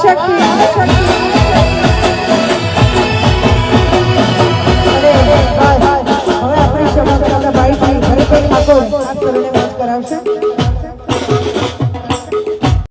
શક્તિ હવે આપણી ક્ષમા કરાવતા ભાઈ ભાઈ ઘરે કોઈ ઠાકોર વાત કરાવશે.